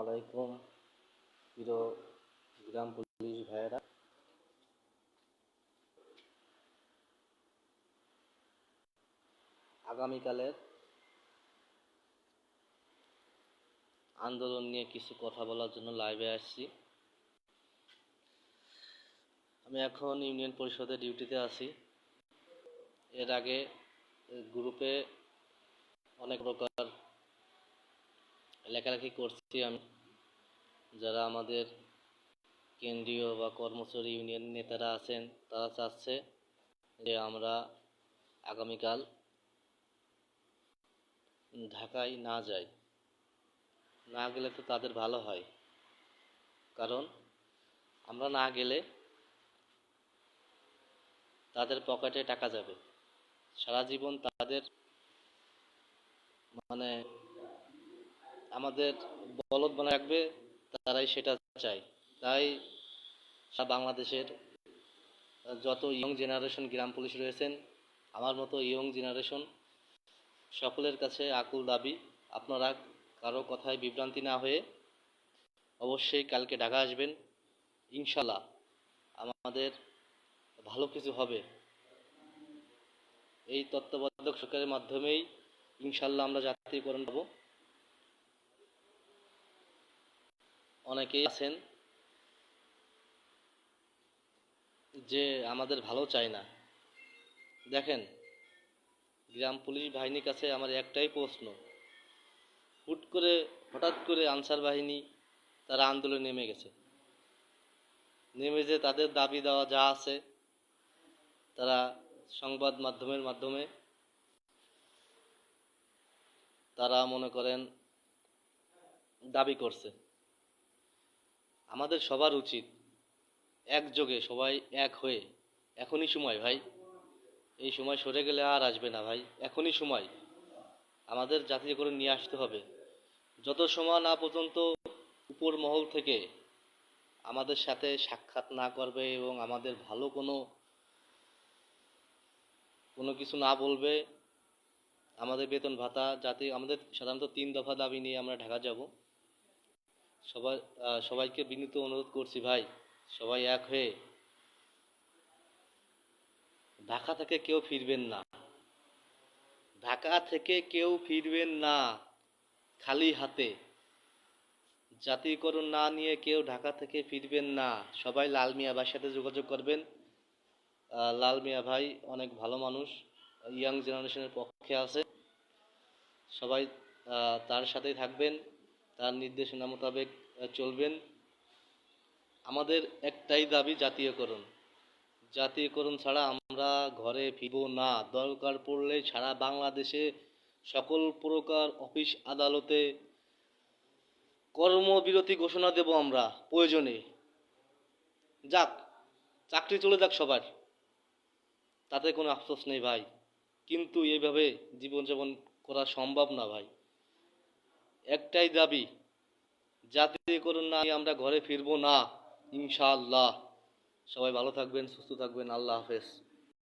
আলাইকুম, প্রিয় গ্রাম পুলিশ ভাইয়েরা। আগামীকালের আন্দোলন নিয়ে কিছু কথা বলার জন্য লাইভে আসছি। আমি এখন ইউনিয়ন পরিষদের ডিউটিতে আছি। এর আগে গ্রুপে অনেক প্রকার লেখালেখি করছি আমি। যারা আমাদের কেন্দ্রীয় বা কর্মচারী ইউনিয়ন নেতারা আছেন, তারা চাচ্ছে যে আমরা আগামীকাল ঢাকায় না যাই। না গেলে তো তাদের ভালো হয়। কারণ আমরা না গেলে তাদের পকেটে টাকা যাবে। সারা জীবন তাদের মানে আমাদের বলদ বানা রাখবে, তারাই সেটা চায়। তাই বাংলাদেশের যত ইয়ং জেনারেশন গ্রাম পুলিশ রয়েছেন, আমার মতো ইয়ং জেনারেশন সকলের কাছে আকুল দাবি, আপনারা কারও কথায় বিভ্রান্তি না হয়ে অবশ্যই কালকে ঢাকা আসবেন। ইনশাল্লাহ আমাদের ভালো কিছু হবে। এই তত্ত্বাবধায়ক সরকারের মাধ্যমেই ইনশাল্লাহ আমরা জাতীয়করণ পাবো। অনেকেই আছেন যে আমাদের ভালো চায় না। দেখেন, গ্রাম পুলিশ বাহিনীর কাছে আমার একটাই প্রশ্ন। হুট করে, হঠাৎ করে আনসার বাহিনী তারা আন্দোলনে নেমে গেছে। নেমে যে তাদের দাবি দেওয়া যা আছে, তারা সংবাদ মাধ্যমের মাধ্যমে তারা মনে করেন দাবি করছে। আমাদের সবার উচিত একযোগে সবাই এক হয়ে, এখনই সময় ভাই, এই সময় সরে গেলে আর আসবে না ভাই, এখনই সময়। আমাদের জাতীয় করে নিয়ে আসতে হবে। যত সময় না পর্যন্ত উপর মহল থেকে আমাদের সাথে সাক্ষাৎ না করবে এবং আমাদের ভালো কোনো কোনো কিছু না বলবে আমাদের বেতন ভাতা যাতে আমাদের সাধারণত তিন দফা দাবি নিয়ে আমরা ঢাকা যাব। সবাই সবাইকে বিনীত অনুরোধ করছি ভাই, সবাই এক হয়ে ঢাকা থেকে কেউ ফিরবেন না। ঢাকা থেকে কেউ ফিরবেন না, খালি হাতে। জাতীয়করণ না নিয়ে কেউ ঢাকা থেকে ফিরবেন না। সবাই লাল মিয়া ভাইয়ের সাথে যোগাযোগ করবেন। লাল মিয়া ভাই অনেক ভালো মানুষ। ইয়াং জেনারেশনের পক্ষে আছে। সবাই তার সাথেই থাকবেন, তার নির্দেশনা মোতাবেক চলবেন। আমাদের একটাই দাবি, জাতীয়করণ। জাতীয়করণ ছাড়া আমরা ঘরে ফিরব না। দরকার পড়লে সারা বাংলাদেশে সকল প্রকার অফিস আদালতে কর্মবিরতি ঘোষণা দেব আমরা, প্রয়োজনে। যাক, চাকরি চলে যাক সবার। তাতে কোনো আফসোস নেই ভাই। কিন্তু এভাবে জীবনযাপন করা সম্ভব না ভাই। একটাই দাবি জাতীয়করণ না আমরা ঘরে ফিরবো না, ইনশাআল্লাহ। সবাই ভালো থাকবেন, সুস্থ থাকবেন, আল্লাহ হাফেজ।